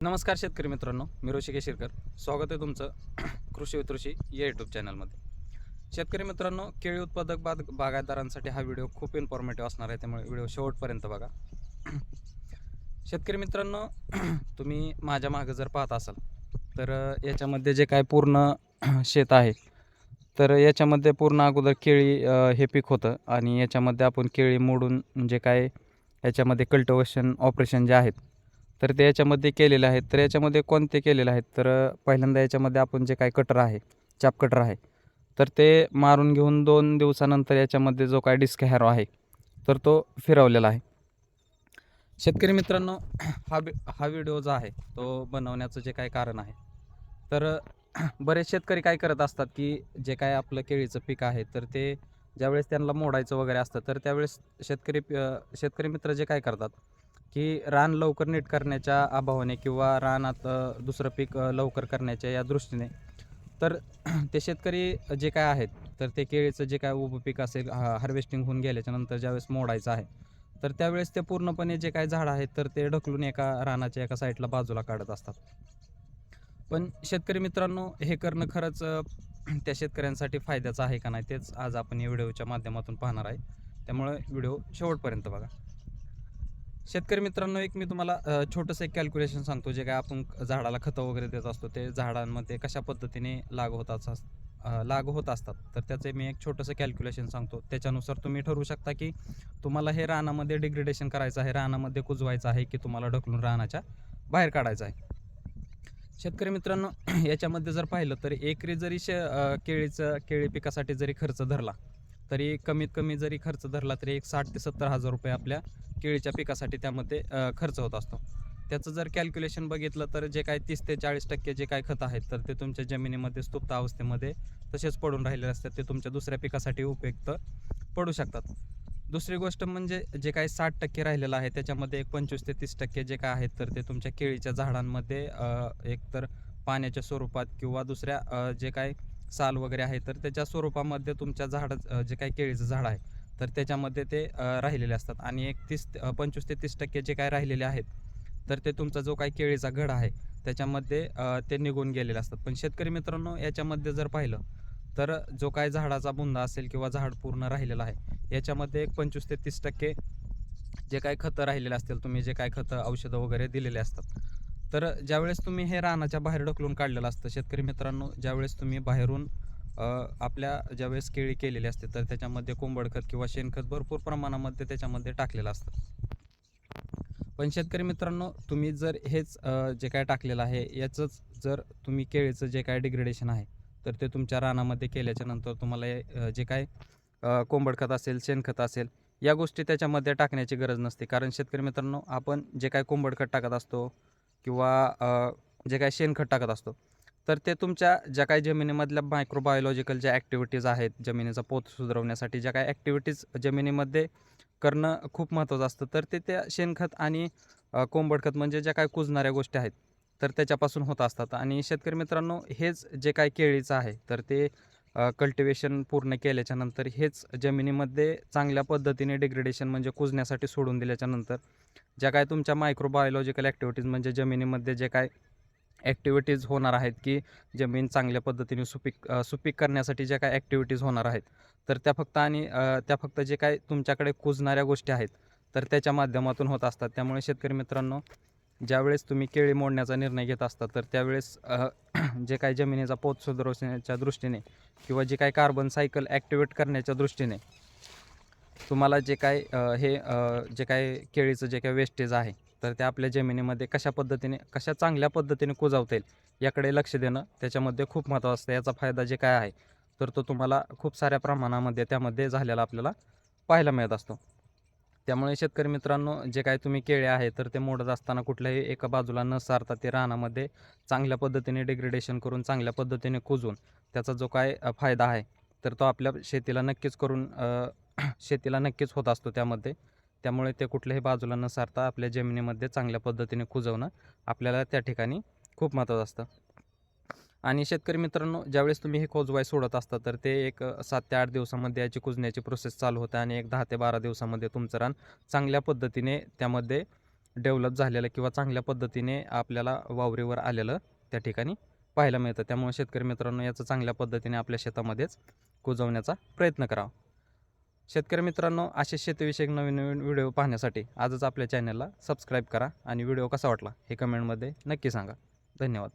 नमस्कार शेतकरी मित्रांनो मी ऋषिकेश शिरकर. स्वागत आहे तुमचं कृषी वितृषी या यूट्यूब चॅनलमध्ये शेतकरी मित्रांनो केळी उत्पादक बाग बागायतदारांसाठी हा व्हिडिओ खूप इन्फॉर्मेटिव्ह असणार आहे त्यामुळे व्हिडिओ शेवटपर्यंत बघा. शेतकरी मित्रांनो तुम्ही माझ्या मागं जर पाहत असाल तर याच्यामध्ये जे काय पूर्ण शेत आहे तर याच्यामध्ये पूर्ण अगोदर केळी हे पीक होतं आणि याच्यामध्ये आपण केळी मोडून जे काय याच्यामध्ये कल्टिवेशन ऑपरेशन जे आहेत तर ते याच्यामध्ये केलेले आहेत. तर याच्यामध्ये कोणते केलेले आहेत? तर पहिल्यांदा याच्यामध्ये आपण जे काय कटर आहे चाप कटर आहे तर ते मारून घेऊन दोन दिवसानंतर याच्यामध्ये जो काय डिस्क हॅरो आहे तर तो फिरवलेला आहे. शेतकरी मित्रांनो हा वि- हा व्हिडिओ जो आहे तो बनवण्याचं जे काय कारण आहे तर बरेच शेतकरी काय करत असतात की जे काय आपलं केळीचं पीक आहे तर ते ज्यावेळेस त्यांना मोडायचं वगैरे असतं तर त्यावेळेस शेतकरी शेतकरी मित्र जे काय करतात की रान लवकर नीट करण्याच्या अभावाने किंवा रानात दुसरं पीक लवकर करण्याच्या या दृष्टीने तर ते शेतकरी जे काय आहेत तर ते केळीचं जे काय उभं पीक असेल हार्वेस्टिंग होऊन गेल्याच्यानंतर ज्यावेळेस मोडायचं आहे तर त्यावेळेस ते पूर्णपणे जे काय झाड आहेत तर ते ढकलून एका रानाच्या एका साईडला बाजूला काढत असतात. पण शेतकरी मित्रांनो हे करणं खरंच त्या शेतकऱ्यांसाठी फायद्याचं आहे का नाही तेच आज आपण या व्हिडिओच्या माध्यमातून पाहणार आहे. त्यामुळे व्हिडिओ शेवटपर्यंत बघा. शेतकरी मित्रांनो एक मी तुम्हाला छोटंसं एक कॅल्क्युलेशन सांगतो जे काय आपण झाडाला खतं वगैरे देत असतो ते झाडांमध्ये कशा पद्धतीने लाग होत अस लागू होत असतात. तर त्याचे मी एक छोटंसं कॅल्क्युलेशन सांगतो. त्याच्यानुसार तुम्ही ठरवू शकता की तुम्हाला हे रानामध्ये डिग्रेडेशन करायचं आहे रानामध्ये कुजवायचं आहे की तुम्हाला ढकलून रानाच्या बाहेर काढायचं आहे. शेतकरी मित्रांनो याच्यामध्ये जर पाहिलं तर एकरी जरी शे केळीचं केळी पिकासाठी जरी खर्च धरला तरी कमीत कमी जरी खर्च धरला तरी एक साठ ते सत्तर हजार रुपये आपल्या केळीच्या पिकासाठी त्यामध्ये खर्च होत असतो. त्याचं जर कॅल्क्युलेशन बघितलं तर जे काय तीस ते चाळीस टक्के जे काय खतं आहेत तर ते तुमच्या जमिनीमध्ये स्तुप्त अवस्थेमध्ये तसेच पडून राहिलेले असतात. ते तुमच्या दुसऱ्या पिकासाठी उपयुक्त पडू शकतात. दुसरी गोष्ट म्हणजे जे काही साठ टक्के राहिलेलं आहे त्याच्यामध्ये एक पंचवीस ते तीस टक्के जे काय आहेत तर ते तुमच्या केळीच्या झाडांमध्ये एकतर एक तर पाण्याच्या स्वरूपात किंवा दुसऱ्या जे काय साल वगैरे आहे तर त्याच्या स्वरूपामध्ये तुमच्या झाड जे काही केळीचं झाड आहे तर त्याच्यामध्ये ते राहिलेले असतात. आणि एक तीस पंचवीस ते तीस टक्के जे काय राहिलेले आहेत तर ते तुमचा जो काही केळीचा घड आहे त्याच्यामध्ये ते निघून गेलेले असतात. पण शेतकरी मित्रांनो याच्यामध्ये जर पाहिलं तर जो काय झाडाचा बुंदा असेल किंवा झाड पूर्ण राहिलेला आहे याच्यामध्ये एक पंचवीस ते तीस टक्के जे काय खतं राहिलेले असतील तुम्ही जे काय खतं औषधं वगैरे दिलेले असतात तर ज्यावेळेस तुम्ही हे रानाच्या बाहेर ढकलून काढलेलं असतं शेतकरी मित्रांनो ज्यावेळेस तुम्ही बाहेरून आपल्या ज्यावेळेस केळी केलेली असते तर त्याच्यामध्ये कोंबडखत किंवा शेणखत भरपूर प्रमाणामध्ये त्याच्यामध्ये टाकलेलं असतं. पण शेतकरी मित्रांनो तुम्ही जर हेच जे काय टाकलेलं आहे याचंच जर तुम्ही केळीचं जे काय डिग्रेडेशन आहे तर ते तुमच्या रानामध्ये केल्याच्यानंतर तुम्हाला जे काय कोंबडखत कोंबड खत असेल शेणखत असेल या गोष्टी त्याच्यामध्ये टाकण्याची गरज नसते. कारण शेतकरी मित्रांनो आपण जे काय कोंबडखत टाकत असतो किंवा जे काय शेणखत टाकत असतो तर ते तुमच्या ज्या काही जमिनीमधल्या मायक्रोबायोलॉजिकल ज्या ॲक्टिव्हिटीज आहेत जमिनीचा पोत सुधारवण्यासाठी ज्या काही ॲक्टिव्हिटीज जमिनीमध्ये करणं खूप महत्त्वाचं असतं तर ते त्या शेणखत आणि कोंबडखत म्हणजे ज्या काही कुजणाऱ्या गोष्टी आहेत तर त्याच्यापासून होत असतात. आणि शेतकरी मित्रांनो हेच जे काय केळीचं आहे तर ते कल्टिवेशन पूर्ण केल्याच्यानंतर हेच जमिनीमध्ये चांगल्या पद्धतीने डिग्रेडेशन म्हणजे कुजण्यासाठी सोडून दिल्याच्यानंतर ज्या काय तुमच्या मायक्रोबायोलॉजिकल ॲक्टिव्हिटीज म्हणजे जमिनीमध्ये जे काय ॲक्टिव्हिटीज होणार आहेत की जमीन चांगल्या पद्धतीने सुपीक सुपीक करण्यासाठी ज्या काय ॲक्टिव्हिटीज होणार आहेत. तर त्या फक्त आणि त्या फक्त जे काय तुमच्याकडे कुजणाऱ्या गोष्टी आहेत तर त्याच्या माध्यमातून होत असतात. त्यामुळे शेतकरी मित्रांनो ज्यावेळेस तुम्ही केळी मोडण्याचा निर्णय घेत असता तर त्यावेळेस जे काही जमिनीचा पोत सुधारवण्याच्या दृष्टीने किंवा जे काही कार्बन सायकल ॲक्टिवेट करण्याच्या दृष्टीने तुम्हाला जे काय हे जे काय केळीचं जे काय वेस्टेज आहे तर ते आपल्या जमिनीमध्ये कशा पद्धतीने कशा चांगल्या पद्धतीने कुजवता येईल याकडे लक्ष देणं त्याच्यामध्ये खूप महत्त्व असतं. याचा फायदा जे काय आहे तर तो तुम्हाला खूप साऱ्या प्रमाणामध्ये त्यामध्ये झालेला आपल्याला पाहायला मिळत असतो. त्यामुळे शेतकरी मित्रांनो जे काय तुम्ही केळे आहे तर ते मोडत असताना कुठल्याही एका बाजूला न सारता ते रानामध्ये चांगल्या पद्धतीने डिग्रेडेशन करून चांगल्या पद्धतीने कुजून त्याचा जो काय फायदा आहे तर तो आपल्या शेतीला नक्कीच करून शेतीला नक्कीच होत असतो त्यामध्ये. त्यामुळे ते कुठल्याही बाजूला न सारता आपल्या जमिनीमध्ये चांगल्या पद्धतीने कुजवणं आपल्याला त्या ठिकाणी खूप महत्त्वाचं असतं. आणि शेतकरी मित्रांनो ज्यावेळेस तुम्ही हे कोजवाय सोडत असता तर ते एक सात ते आठ दिवसामध्ये याची कुजण्याची प्रोसेस चालू होते आणि एक दहा ते बारा दिवसामध्ये तुमचं रान चांगल्या पद्धतीने त्यामध्ये डेव्हलप झालेलं किंवा चांगल्या पद्धतीने आपल्याला वावरीवर आलेलं त्या ठिकाणी पाहायला मिळतं. त्यामुळे शेतकरी मित्रांनो याचं चांगल्या पद्धतीने आपल्या शेतामध्येच कुजवण्याचा प्रयत्न करावा. शेतकरी मित्रांनो असे शेतीविषयक नवीन नवीन व्हिडिओ पाहण्यासाठी आजच आपल्या चॅनलला सबस्क्राईब करा आणि व्हिडिओ कसा वाटला हे कमेंटमध्ये नक्की सांगा. धन्यवाद.